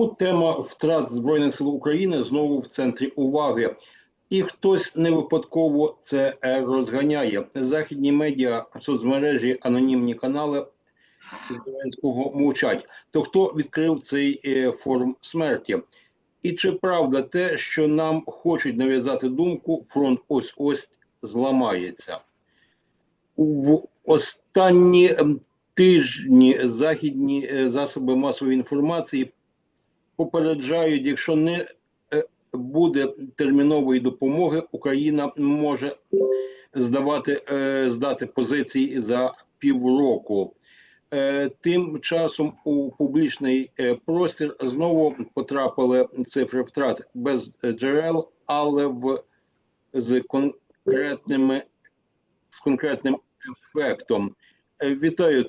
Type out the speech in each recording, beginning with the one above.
Чому тема втрат Збройних сил України знову в центрі уваги? І хтось не випадково це е, розганяє. Західні медіа, соцмережі, анонімні канали Зеленського мовчать. То хто відкрив цей е, форум смерті? І чи правда те, що нам хочуть нав'язати думку, фронт ось ось зламається? В останні тижні західні е, засоби масової інформації попереджають, якщо не е, буде термінової допомоги, Україна може здавати е, здати позиції за півроку. Е, Тим часом у публічний простір знову потрапили цифри втрат без джерел, але в з конкретними з конкретним ефектом. Вітаю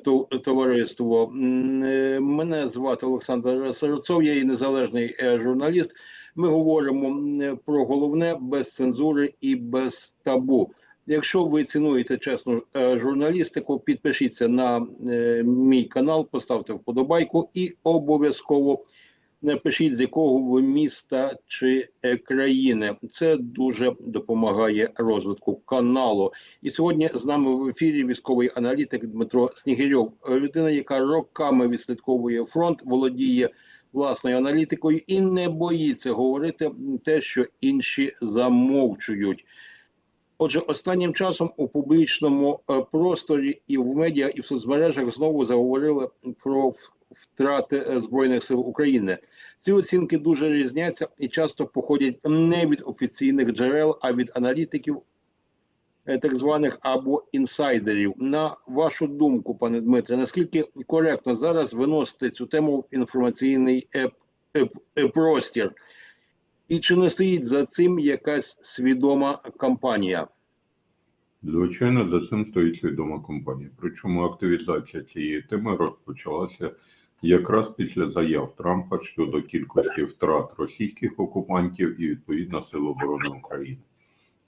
товариство. Е, Мене звати Олександр Сарцов, я є незалежний е, журналіст. Ми говоримо про головне без цензури і без табу. Якщо ви цінуєте чесну е, журналістику, підпишіться на мій канал, поставте вподобайку і обов'язково напишіть, з якого ви міста чи е, країни. Це дуже допомагає розвитку каналу. І сьогодні з нами в ефірі військовий аналітик Дмитро Снігирьов, людина, яка роками відслідковує фронт, володіє власною аналітикою і не боїться говорити те, що інші замовчують. Отже, останнім часом у публічному е, просторі і в медіа, і в соцмережах знову заговорили про втрати е, збройних сил України. Ці оцінки дуже різняться і часто походять не від офіційних джерел, а від аналітиків, е, так званих або інсайдерів. На вашу думку, пане Дмитре, наскільки коректно зараз виносити цю тему в інформаційний е, е, е, простір? І чи не стоїть за цим якась свідома кампанія? Звичайно, за цим стоїть свідома компанія. Причому активізація цієї теми розпочалася якраз після заяв Трампа щодо кількості втрат російських окупантів і відповідно Сил оборони України.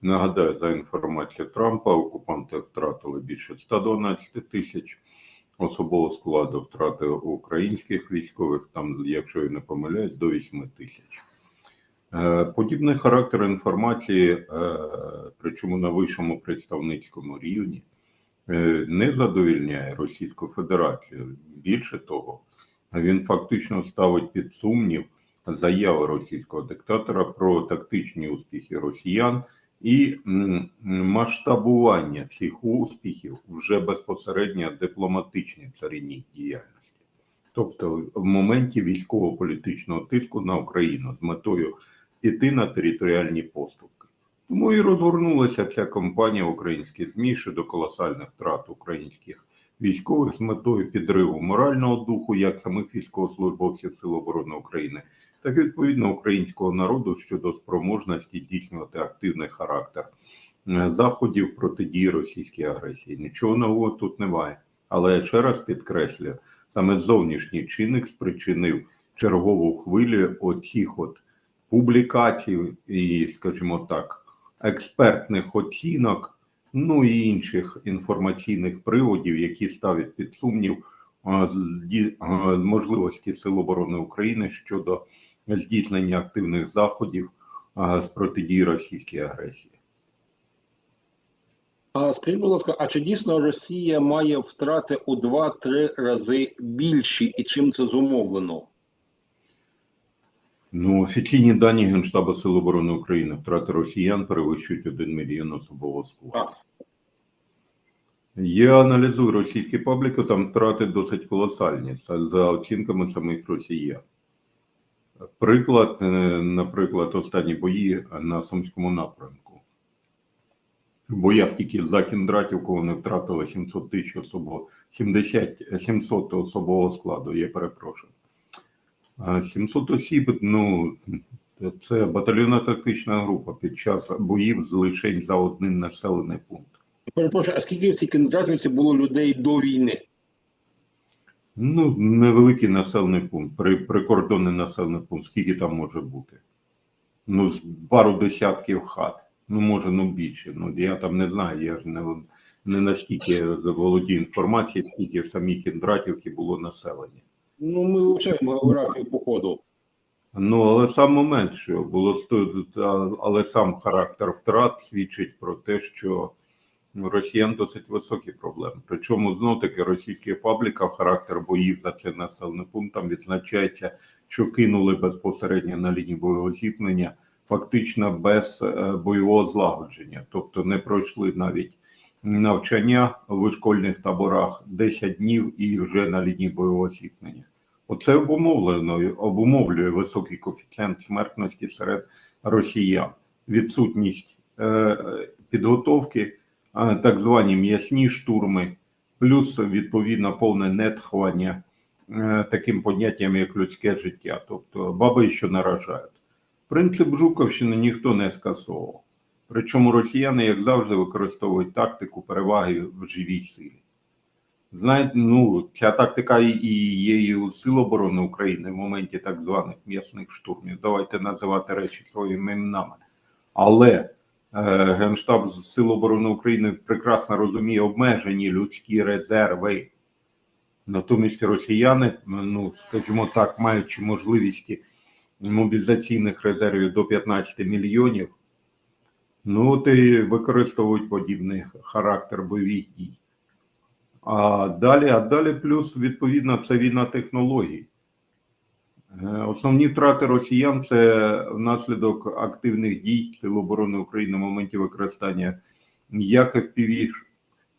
Нагадаю, за інформацією Трампа, окупанти втратили більше 112 тисяч особового складу, втрати українських військових, там, якщо я не помиляюсь, до 8 тисяч. Е, Подібний характер інформації, е, причому на вищому представницькому рівні, е, не задовільняє Російську Федерацію. Більше того, він фактично ставить під сумнів заяви російського диктатора про тактичні успіхи росіян і масштабування цих успіхів вже безпосередньо дипломатичній царинній діяльності. Тобто в моменті військово-політичного тиску на Україну з метою піти на територіальні поступки. Тому і розгорнулася ця кампанія українських ЗМІ щодо колосальних втрат українських військових з метою підриву морального духу як самих військовослужбовців Сил оборони України, так і відповідно українського народу щодо спроможності здійснювати активний характер е, заходів протидії російській агресії. Нічого нового тут немає. Але я ще раз підкреслюю, саме зовнішній чинник спричинив чергову хвилю оцих от публікацій і, скажімо так, експертних оцінок, ну і інших інформаційних приводів, які ставлять під сумнів можливості Сил оборони України щодо здійснення активних заходів з протидії російській агресії. Скажіть, будь ласка, а чи дійсно Росія має втрати у 2-3 рази більші, і чим це зумовлено? Ну, офіційні дані Генштабу Сил оборони України втрати росіян перевищують 1 мільйон особового складу. Я аналізую російські пабліки, там втрати досить колосальні за оцінками самих росіян. Приклад, е, наприклад, останні бої на Сумському напрямку. В боях тільки за Кіндратівку вони втратили 700 тисяч особового, 70, 700 особового складу, я перепрошую. А 700 осіб, ну, це батальйонна тактична група під час боїв з лишень за один населений пункт. Перепрошую, а скільки в цій кінотеатрівці було людей до війни? Ну, невеликий населений пункт, при, прикордонний населений пункт, скільки там може бути? Ну, з пару десятків хат. Ну, може, ну більше. Ну, я там не знаю, я ж не, не настільки володію інформацією, скільки в самій Кіндратівці було населення. Ну, ми вивчаємо географію походу. Ну, але сам момент, що було але сам характер втрат свідчить про те, що росіян досить високі проблеми. Причому знов таки російських пабліках характер боїв за цим населеним пунктом відзначається, що кинули безпосередньо на лінії бойового зіткнення, фактично без е, бойового злагодження, тобто не пройшли навіть навчання в школьних таборах 10 днів і вже на лінії бойового зіткнення. Оце обумовлено обумовлює високий коефіцієнт смертності серед росіян, відсутність е, підготовки, е, так звані м'ясні штурми, плюс відповідно повне нетхвання е, таким поняттям, як людське життя, тобто баби, що наражають. Принцип Жуковщини ніхто не скасовував. Причому росіяни, як завжди, використовують тактику переваги в живій силі. Знаєте, ну ця тактика і- є і у Сил оборони України в моменті так званих м'ясних штурмів. Давайте називати речі своїми іменами. Але е, Генштаб Сил оборони України прекрасно розуміє обмежені людські резерви. Натомість росіяни, ну скажімо так, маючи можливості мобілізаційних резервів до 15 мільйонів, ну і використовують подібний характер бойових дій. А далі, а далі плюс, відповідно, це війна технологій. Е, Основні втрати росіян це внаслідок активних дій Сил оборони України в моменті використання як FPV,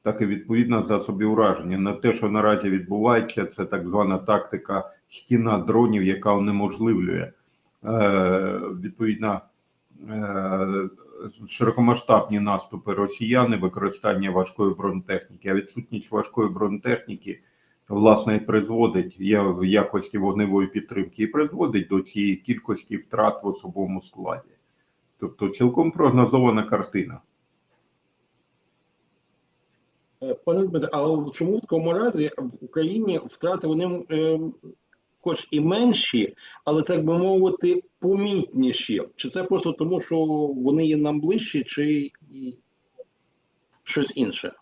так і відповідно засобів ураження. На те, що наразі відбувається, це так звана тактика стіна дронів, яка унеможливлює е, відповідно е, широкомасштабні наступи росіян використання важкої бронетехніки. А відсутність важкої бронетехніки власне призводить я в якості вогневої підтримки і призводить до цієї кількості втрат в особовому складі. Тобто цілком прогнозована картина. Пане Дмитре, але чому в такому разі в Україні втрати вони е, хоч і менші, але так би мовити, помітніші? Чи це просто тому, що вони є нам ближчі, чи щось інше?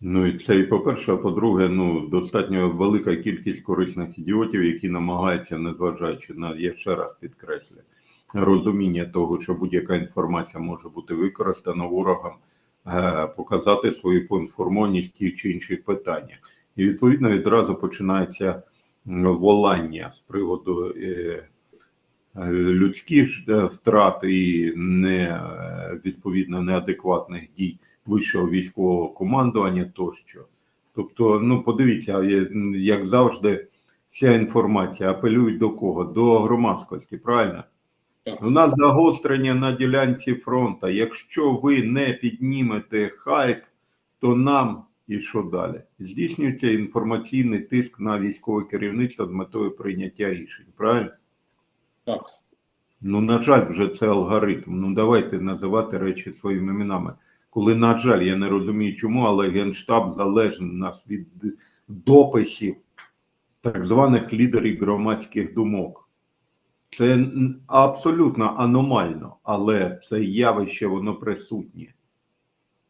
Ну і це і по-перше, а по-друге, ну достатньо велика кількість корисних ідіотів, які намагаються, незважаючи на я ще раз підкреслю, розуміння того, що будь-яка інформація може бути використана ворогом, е, показати свою поінформованість тих чи інших питаннях. І відповідно відразу починається волання з приводу е, е, людських е, втрат і не відповідно неадекватних дій вищого військового командування тощо. Тобто, ну подивіться, як завжди, вся інформація апелюють до кого? До громадськості, правильно? У нас загострення на ділянці фронту. Якщо ви не піднімете хайп, то нам і що далі? Здійснюється інформаційний тиск на військове керівництво з метою прийняття рішень. Правильно? Так. Ну, на жаль, вже це алгоритм. Ну, давайте називати речі своїми іменами. Коли, на жаль, я не розумію чому, але Генштаб залежний нас від дописів так званих лідерів громадських думок. Це абсолютно аномально, але це явище, воно присутнє.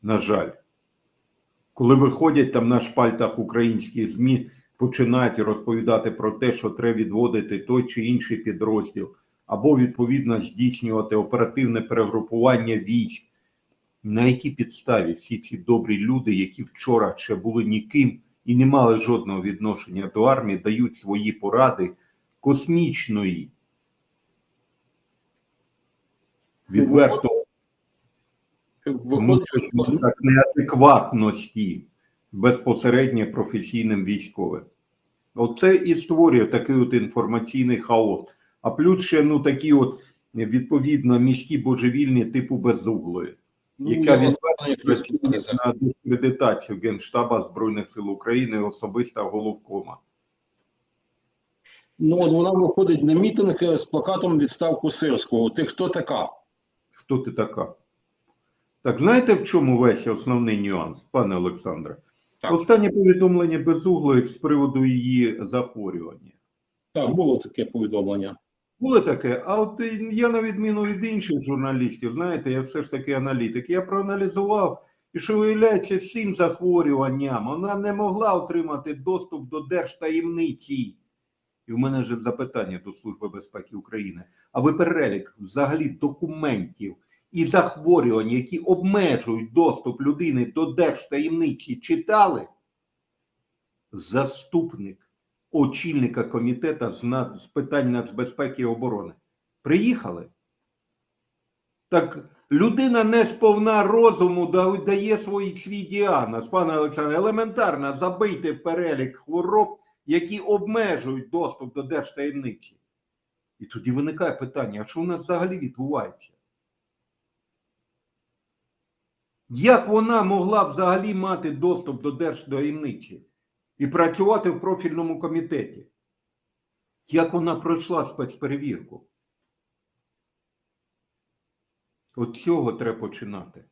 На жаль. Коли виходять там на шпальтах українські ЗМІ, починають розповідати про те, що треба відводити той чи інший підрозділ, або відповідно здійснювати оперативне перегрупування військ. На якій підставі всі ці добрі люди, які вчора ще були ніким і не мали жодного відношення до армії, дають свої поради космічної, відверто Виходить, так, неадекватності безпосередньо професійним військовим. Оце і створює такий от інформаційний хаос. А плюс ще ну такі от відповідно міські божевільні типу безуглої, ну, яка працює як на дискредитацію Генштаба Збройних сил України, особиста головкома. Ну, от вона виходить на мітинг з плакатом відставку Сирського. Ти хто така? Хто ти така? Так знаєте, в чому весь основний нюанс, пане Олександре? Так. Останнє повідомлення безуглої з приводу її захворювання. Так, було таке повідомлення. Було таке, а от я на відміну від інших журналістів, знаєте, я все ж таки аналітик. Я проаналізував, і що виявляється, з цим захворюванням вона не могла отримати доступ до держтаємниці. І І в мене вже запитання до Служби безпеки України. А ви перелік взагалі документів і захворювань, які обмежують доступ людини до держтаємниці, читали? Заступник очільника комітету з, над- з питань нацбезпеки і оборони. Приїхали? Так людина не сповна розуму дає свій свій діагноз, пане Олександре, елементарно забийте перелік хвороб, які обмежують доступ до держтаємниці. І тоді виникає питання: а що у нас взагалі відбувається? Як вона могла взагалі мати доступ до держтаємниці і працювати в профільному комітеті? Як вона пройшла спецперевірку? От цього треба починати.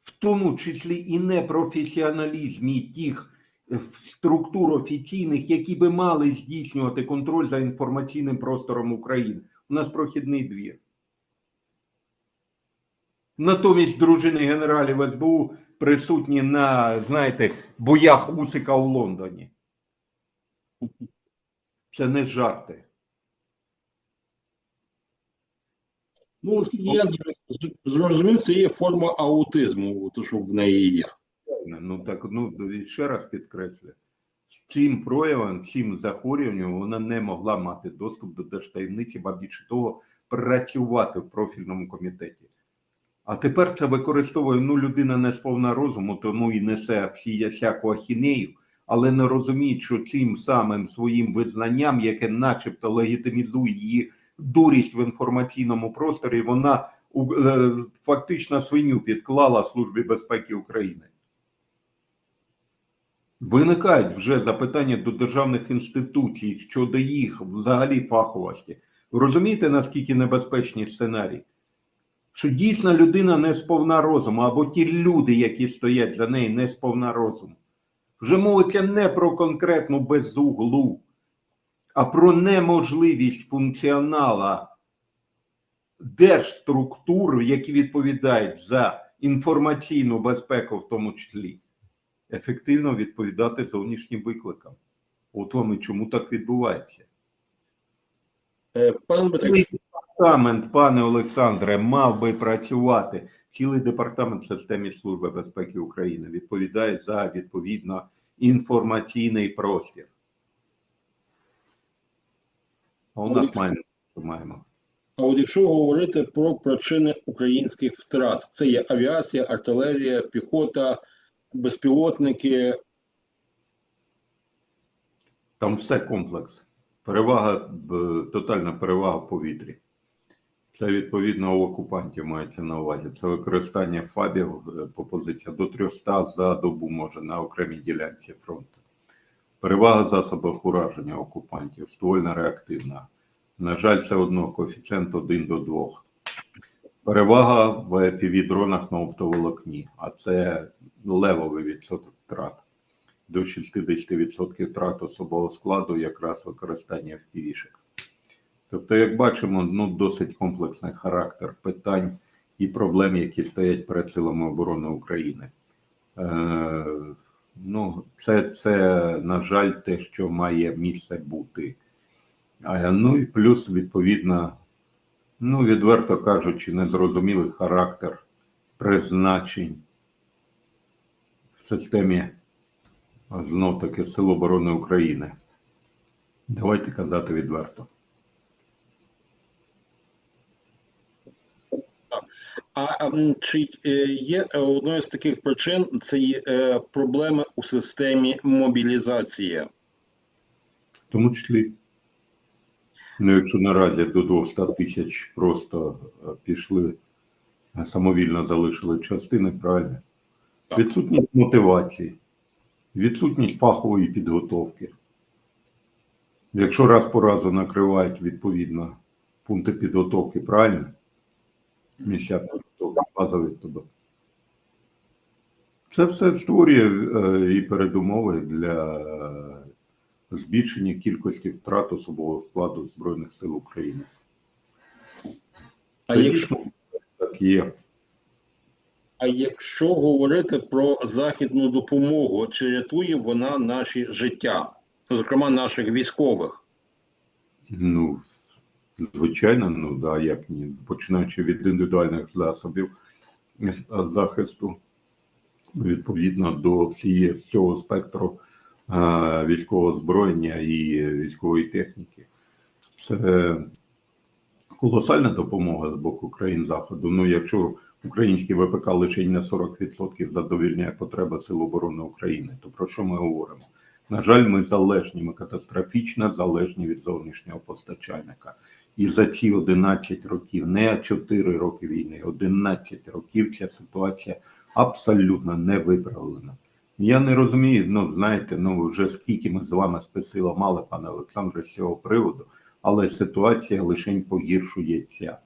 В тому числі і непрофесіоналізмі тих е, структур офіційних, які би мали здійснювати контроль за інформаційним простором України. У нас прохідний двір. Натомість дружини генералів СБУ присутні на, знаєте, боях Усика у Лондоні. Це не жарти. Ну, я зрозумів, це є форма аутизму, то що в неї є. Ну так ну ще раз підкреслю. З цим проявом, цим захворюванням вона не могла мати доступ до держтаємниці, ба більше того, працювати в профільному комітеті. А тепер це використовує ну, людина не сповна розуму, тому і несе всі всяку ахінею, але не розуміє, що цим самим своїм визнанням, яке начебто легітимізує її дурість в інформаційному просторі, вона е, фактично свиню підклала Службі безпеки України. Виникають вже запитання до державних інституцій щодо їх взагалі фаховості. Розумієте, наскільки небезпечні сценарії? Що дійсно людина не сповна розуму, або ті люди, які стоять за нею, не сповна розуму. Вже мовиться не про конкретну безуглу, а про неможливість функціонала держструктур, які відповідають за інформаційну безпеку, в тому числі, ефективно відповідати зовнішнім викликам. От вам і чому так відбувається. Е, Пане Дмитре, департамент, пане Олександре, мав би працювати. Цілий департамент в системі Служби безпеки України відповідає за відповідно інформаційний простір. А у нас маємо, що маємо. а от якщо говорити про причини українських втрат, це є авіація, артилерія, піхота, безпілотники. Там все комплекс. Перевага, тотальна перевага в повітрі. Це відповідно у окупантів мається на увазі. Це використання фабів е, по позиціях до 300 за добу може на окремій ділянці фронту. Перевага засобів ураження окупантів, ствольна реактивна. На жаль, все одно коефіцієнт 1 до 2. Перевага в FPV-дронах на оптоволокні, а це левовий відсоток втрат до 60% втрат особового складу якраз використання FPV-шек. Тобто, як бачимо, ну досить комплексний характер питань і проблем, які стоять перед силами оборони України. Е, ну, це, це, на жаль, те, що має місце бути. А, ну і плюс, відповідно, ну, відверто кажучи, незрозумілий характер призначень в системі знов таки Сил оборони України. Давайте казати відверто. А чи е, є е, одною з таких причин це є е, проблеми у системі мобілізації? В тому числі, ну, якщо наразі до 200 тисяч просто пішли, самовільно залишили частини, правильно? Так. Відсутність мотивації, відсутність фахової підготовки. Якщо раз по разу накривають відповідно пункти підготовки, правильно? Місця базові тобто. Це все створює е, і передумови для е, збільшення кількості втрат особового складу Збройних сил України. А Це якщо, так є. а якщо говорити про західну допомогу, чи рятує вона наші життя? зокрема наших військових. Ну, звичайно, ну да, як ні. Починаючи від індивідуальних засобів захисту, відповідно до всієї всього спектру е, військового озброєння і військової техніки. Це колосальна допомога з боку країн Заходу. Ну, якщо український ВПК лише на 40% задовільняє потреби Сил оборони України, то про що ми говоримо? На жаль, ми залежні, ми катастрофічно залежні від зовнішнього постачальника. І за ці 11 років, не 4 роки війни, 11 років ця ситуація абсолютно не виправлена. Я не розумію, ну знаєте, ну вже скільки ми з вами спесила мали, пане Олександре, з цього приводу, але ситуація лише погіршується.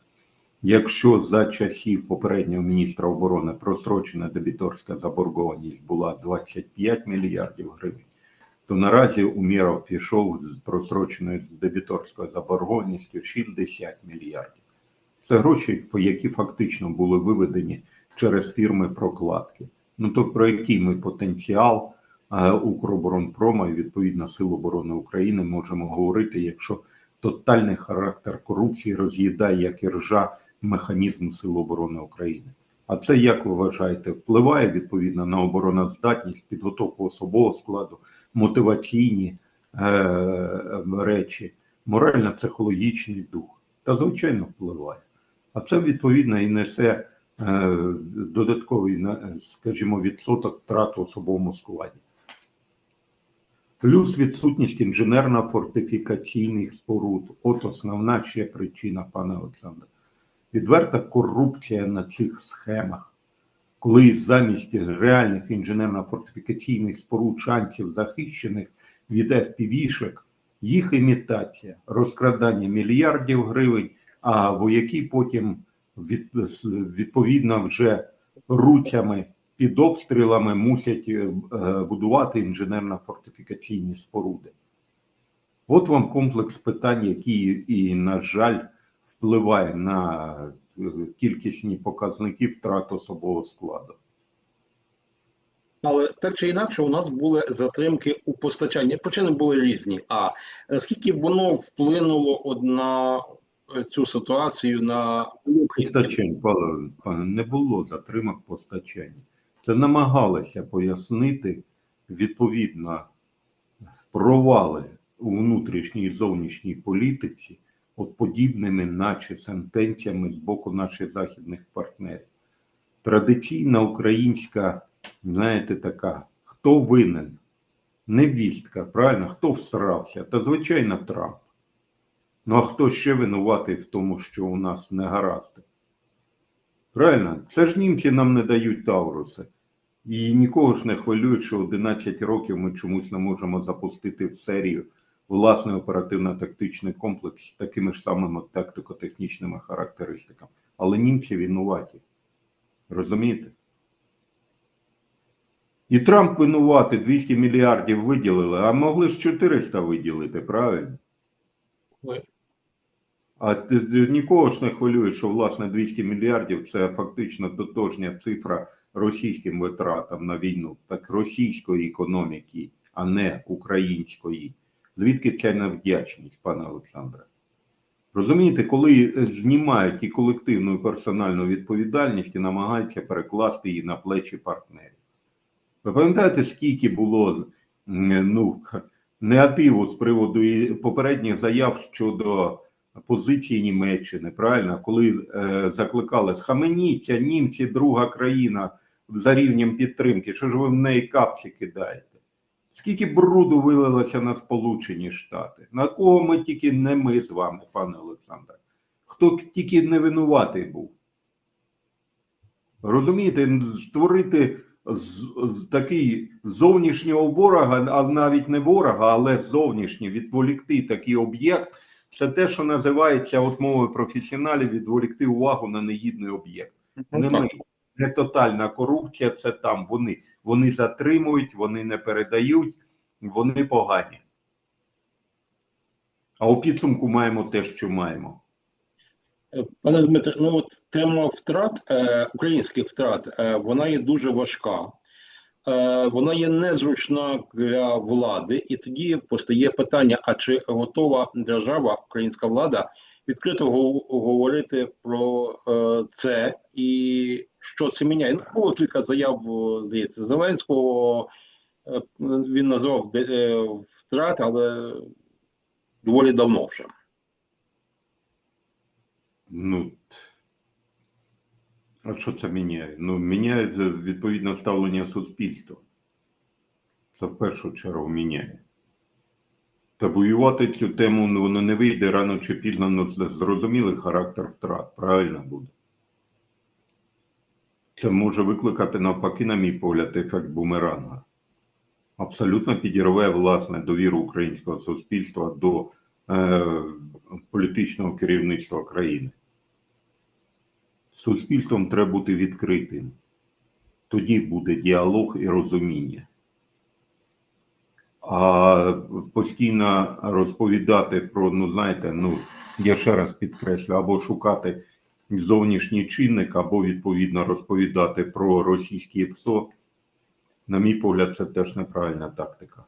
Якщо за часів попереднього міністра оборони просрочена дебіторська заборгованість була 25 мільярдів гривень, то наразі Умєров пішов з просроченою дебіторською заборгованістю 60 мільярдів. Це гроші, які фактично були виведені через фірми прокладки. Ну то про який ми потенціал е, Укроборонпрома і відповідно Сил оборони України можемо говорити, якщо тотальний характер корупції роз'їдає як і ржа механізм Сил оборони України. А це, як ви вважаєте, впливає відповідно на обороноздатність, підготовку особового складу, мотиваційні е, речі, морально-психологічний дух. Та звичайно впливає. А це відповідно і несе е, додатковий, скажімо, відсоток втрат особовому складі. Плюс відсутність інженерно-фортифікаційних споруд. От основна ще причина, пане Олександре. Відверта корупція на цих схемах, коли замість реальних інженерно-фортифікаційних споруд шансів захищених від FPV-шек, їх імітація, розкрадання мільярдів гривень, а вояки потім від, відповідно вже руцями під обстрілами мусять е, будувати інженерно-фортифікаційні споруди. От вам комплекс питань, які і, на жаль, впливає на кількісні показники втрат особового складу. Але так чи інакше, у нас були затримки у постачанні. Причини були різні. А е, скільки воно вплинуло от на цю ситуацію на Постачань, пане, пане, не було затримок постачання. Це намагалися пояснити відповідно провали у внутрішній і зовнішній політиці от подібними, наче сентенціями з боку наших західних партнерів. Традиційна українська, знаєте, така, хто винен? Невістка, правильно, хто всрався? Та звичайно Трамп. Ну а хто ще винуватий в тому, що у нас не гаразди? Правильно, це ж німці нам не дають Тауруси. І нікого ж не хвилюють, що 11 років ми чомусь не можемо запустити в серію власний оперативно-тактичний комплекс з такими ж самими тактико-технічними характеристиками. Але німці винуваті. Розумієте? І Трамп винувати 200 мільярдів виділили, а могли ж 400 виділити, правильно? Ви- А нікого ж не хвилює, що власне 200 мільярдів це фактично тотожня цифра російським витратам на війну, так російської економіки, а не української. Звідки ця невдячність, пане Олександре? Розумієте, коли знімають і колективну і персональну відповідальність і намагаються перекласти її на плечі партнерів. Ви пам'ятаєте, скільки було ну, негативу з приводу попередніх заяв щодо позиції Німеччини, правильно, коли е, закликали схаменіться, німці, друга країна за рівнем підтримки, що ж ви в неї капці кидаєте? Скільки бруду вилилося на Сполучені Штати? На кого ми тільки не ми з вами, пане Олександре? Хто тільки не винуватий був? Розумієте, створити з- з- такий зовнішнього ворога, а навіть не ворога, але зовнішній, відволікти такий об'єкт, це те, що називається от мовою професіоналів, відволікти увагу на негідний об'єкт. Не ми. Не тотальна корупція, це там вони. Вони затримують, вони не передають, вони погані. А у підсумку маємо те, що маємо. Пане Дмитре, ну от тема втрат, е, українських втрат, е, вона є дуже важка. е, вона є незручна для влади, і тоді постає питання: а чи готова держава, українська влада, відкрито говорити про е, це і що це міняє? Ну, було кілька заяв, здається, Зеленського. Е, Він назвав е, втрат, але доволі давно вже. Ну, а що це міняє? Ну, міняє це, відповідно ставлення суспільства. Це в першу чергу міняє. Та воювати цю тему ну, воно не вийде рано чи пізно, ну, це зрозумілий характер втрат, правильно буде. Це може викликати навпаки, на мій погляд, ефект бумеранга. Абсолютно підірве власне довіру українського суспільства до е, політичного керівництва країни. Суспільством треба бути відкритим. Тоді буде діалог і розуміння. А постійно розповідати про, ну знаєте, ну я ще раз підкреслю, або шукати зовнішній чинник, або відповідно розповідати про російське ПСО, на мій погляд, це теж неправильна тактика.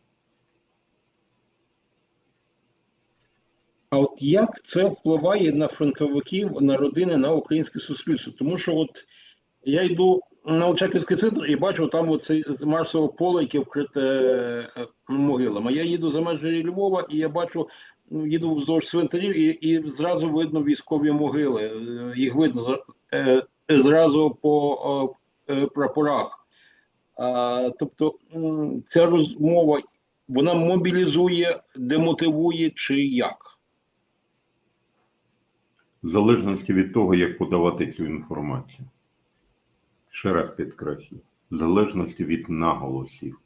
А от як це впливає на фронтовиків, на родини, на українське суспільство? Тому що от я йду на Очаківський центр і бачу там оце Марсове поле, яке вкрите е, могилами. Я їду за межі Львова і я бачу, ну, їду вздовж цвинтарів, і, і зразу видно військові могили. Е, Їх видно е, зразу по прапорах. Тобто ця розмова вона мобілізує, демотивує чи як? В залежності від того, як подавати цю інформацію. Ще раз підкреслю, в залежності від наголосів.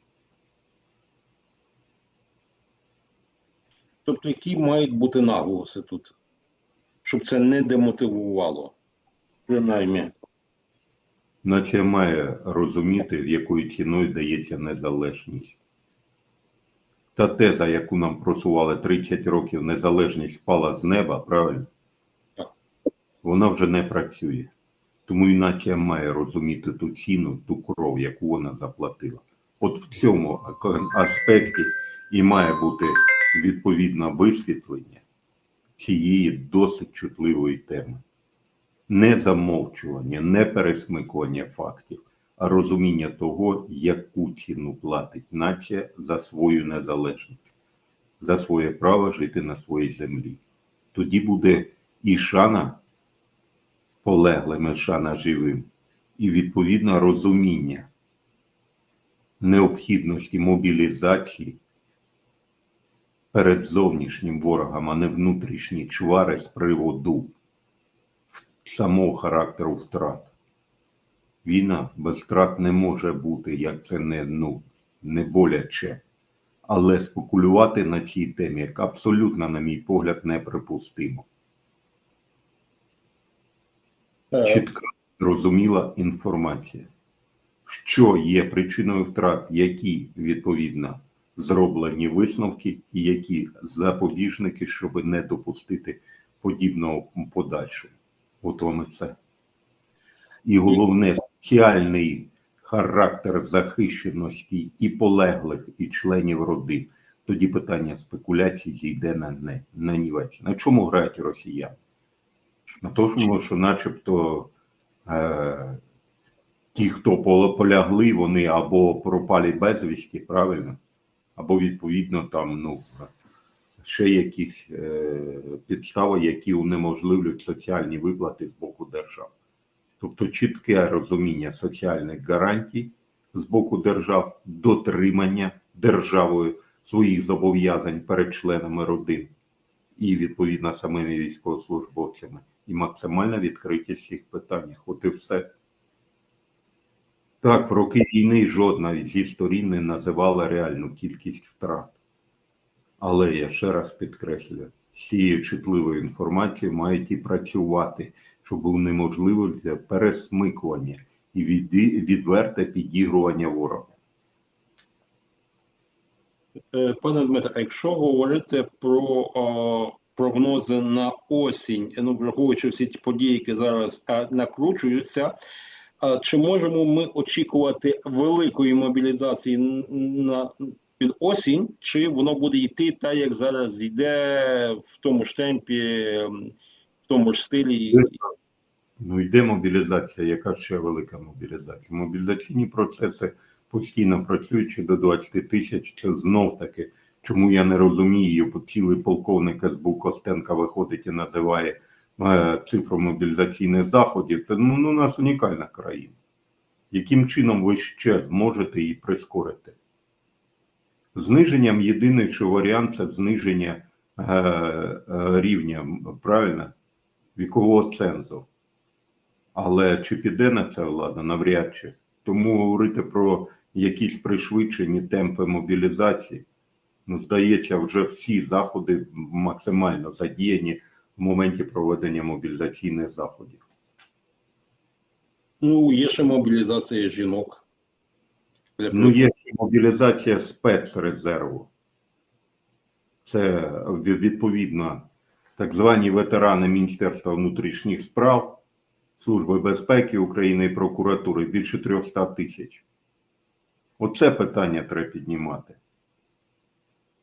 Тобто, які мають бути наголоси тут, щоб це не демотивувало? Принаймні. Нація має розуміти, якою ціною дається незалежність. Та теза, яку нам просували 30 років, незалежність впала з неба, правильно? Так. Вона вже не працює. Тому і нація має розуміти ту ціну, ту кров, яку вона заплатила. От в цьому аспекті і має бути відповідне висвітлення цієї досить чутливої теми. Не замовчування, не пересмикування фактів, а розуміння того, яку ціну платить нація за свою незалежність, за своє право жити на своїй землі. Тоді буде і шана полеглим, і шана живим, і відповідно розуміння необхідності мобілізації перед зовнішнім ворогом, а не внутрішні чвари з приводу самого характеру втрат. Війна без втрат не може бути, як це не, ну, не боляче. Але спекулювати на цій темі, як абсолютно, на мій погляд, неприпустимо. Чітка, зрозуміла інформація, що є причиною втрат, які відповідно зроблені висновки, і які запобіжники, щоб не допустити подібного подальшого. От і все. І головне, соціальний характер захищеності і полеглих, і членів родин. Тоді питання спекуляцій зійде на, не, на нівець. На чому грають росіяни? На тому, що начебто е, ті, хто полягли, вони або пропали безвісті, правильно, або відповідно там, ну, ще якісь е, підстави, які унеможливлюють соціальні виплати з боку держав. Тобто чітке розуміння соціальних гарантій з боку держав, дотримання державою своїх зобов'язань перед членами родин і відповідно самими військовослужбовцями, і максимальна відкритість в цих питаннях. От і все. Так, в роки війни жодна зі сторін не називала реальну кількість втрат. Але я ще раз підкреслюю, з цією чутливою інформацією мають і працювати, щоб унеможливити пересмикування і відверте підігрування ворога. Е, Пане Дмитре, якщо говорити про прогнози на осінь, ну враховуючи всі ті події, які зараз е, накручуються, чи можемо ми очікувати великої мобілізації на під осінь, чи воно буде йти так, як зараз йде в тому ж темпі, в тому ж стилі? Ну, йде мобілізація, яка ще велика мобілізація. Мобілізаційні процеси постійно працюючи до 20 тисяч, це знов таки, чому я не розумію, цілий полковник СБУ Костенка виходить і називає е, цифру мобілізаційних заходів. Це ну, ну, у нас унікальна країна. Яким чином ви ще зможете її прискорити? Зниженням єдиний що варіант це зниження е, е, рівня, правильно, вікового цензу. Але чи піде на це влада? Навряд чи. Тому говорити про якісь пришвидшені темпи мобілізації, ну, здається, вже всі заходи максимально задіяні в моменті проведення мобілізаційних заходів. Ну, є ще мобілізація жінок. Ну, є ще мобілізація спецрезерву. Це відповідно так звані ветерани Міністерства внутрішніх справ, Служби безпеки України і прокуратури більше 300 тисяч. Оце питання треба піднімати.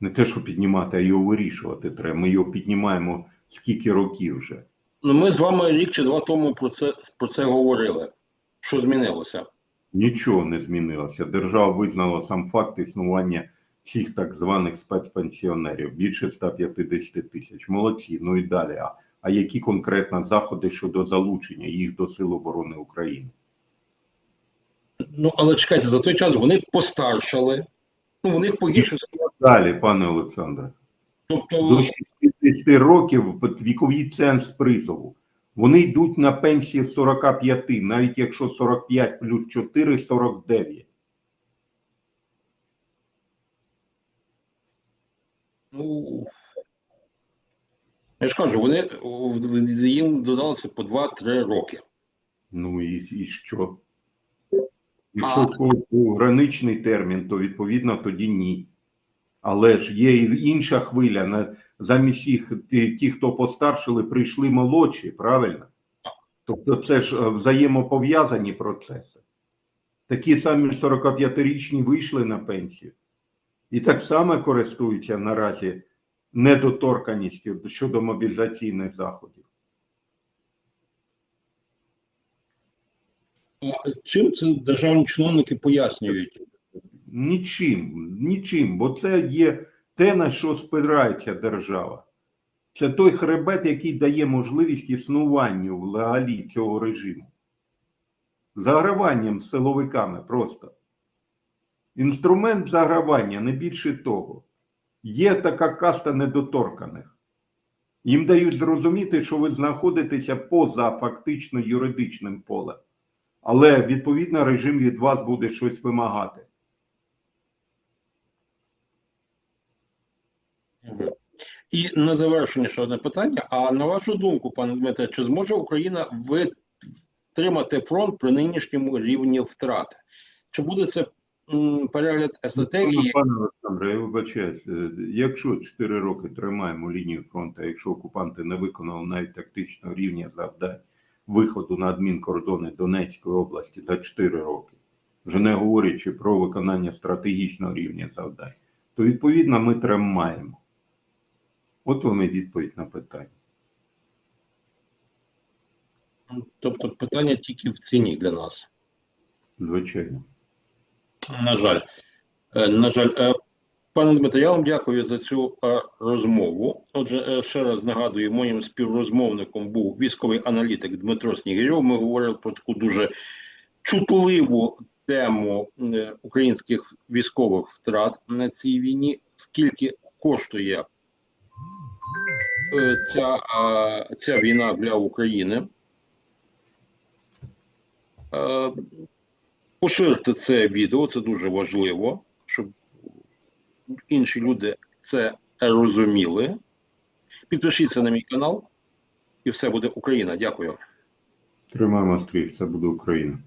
Не те, що піднімати, а його вирішувати треба. Ми його піднімаємо скільки років вже. Ну, ми з вами рік чи два тому про це, про це говорили. Що змінилося? Нічого не змінилося. Держава визнала сам факт існування всіх так званих спецпенсіонерів більше 150 тисяч. Молодці. Ну і далі. А, а які конкретно заходи щодо залучення їх до Сил оборони України? Ну, але чекайте, за той час вони постаршали, ну, в них погіршився. Далі, пане Олександре, Тобто, до 60 років віковий ценз призову. Вони йдуть на пенсії 45, навіть якщо 45 плюс 4 – 49. ну, я ж кажу, вони їм додалося по 2-3 роки. Ну і, і що? Якщо був граничний термін, то відповідно тоді ні. Але ж є і інша хвиля. Замість їх ті, хто постаршили, прийшли молодші, правильно? Тобто це ж е, взаємопов'язані процеси. Такі самі 45-річні вийшли на пенсію і так само користуються наразі недоторканістю щодо мобілізаційних заходів. Чим це державні чиновники пояснюють? Нічим, нічим, бо це є те, на що спирається держава. Це той хребет, який дає можливість існуванню взагалі цього режиму. Заграванням з силовиками просто. Інструмент загравання, не більше того. Є така каста недоторканих. Їм дають зрозуміти, що ви знаходитеся поза фактично юридичним полем. Але відповідно режим від вас буде щось вимагати. І на завершення ще одне питання. А на вашу думку, пане Дмитре, чи зможе Україна втримати фронт при нинішньому рівні втрат? Чи буде це перегляд стратегії? Пане Олександре, я вибачаюсь, е, якщо 4 роки тримаємо лінію фронту, якщо окупанти не виконали навіть тактичного рівня завдань виходу на адмінкордони Донецької області за 4 роки, вже не говорячи про виконання стратегічного рівня завдань, то відповідно ми тримаємо. От вам і відповідь на питання. Тобто питання тільки в ціні для нас. Звичайно. На жаль, Е, на жаль, Е, пане Дмитро, я вам дякую за цю е, розмову. Отже, ще раз нагадую, моїм співрозмовником був військовий аналітик Дмитро Снігирьов. Ми говорили про таку дуже чутливу тему українських військових втрат на цій війні. Скільки коштує ця, е, ця війна для України? Е, Поширте це відео, це дуже важливо, щоб інші люди це розуміли. Підпишіться на мій канал, і все буде Україна. Дякую. Тримаємо стрій, це буде Україна.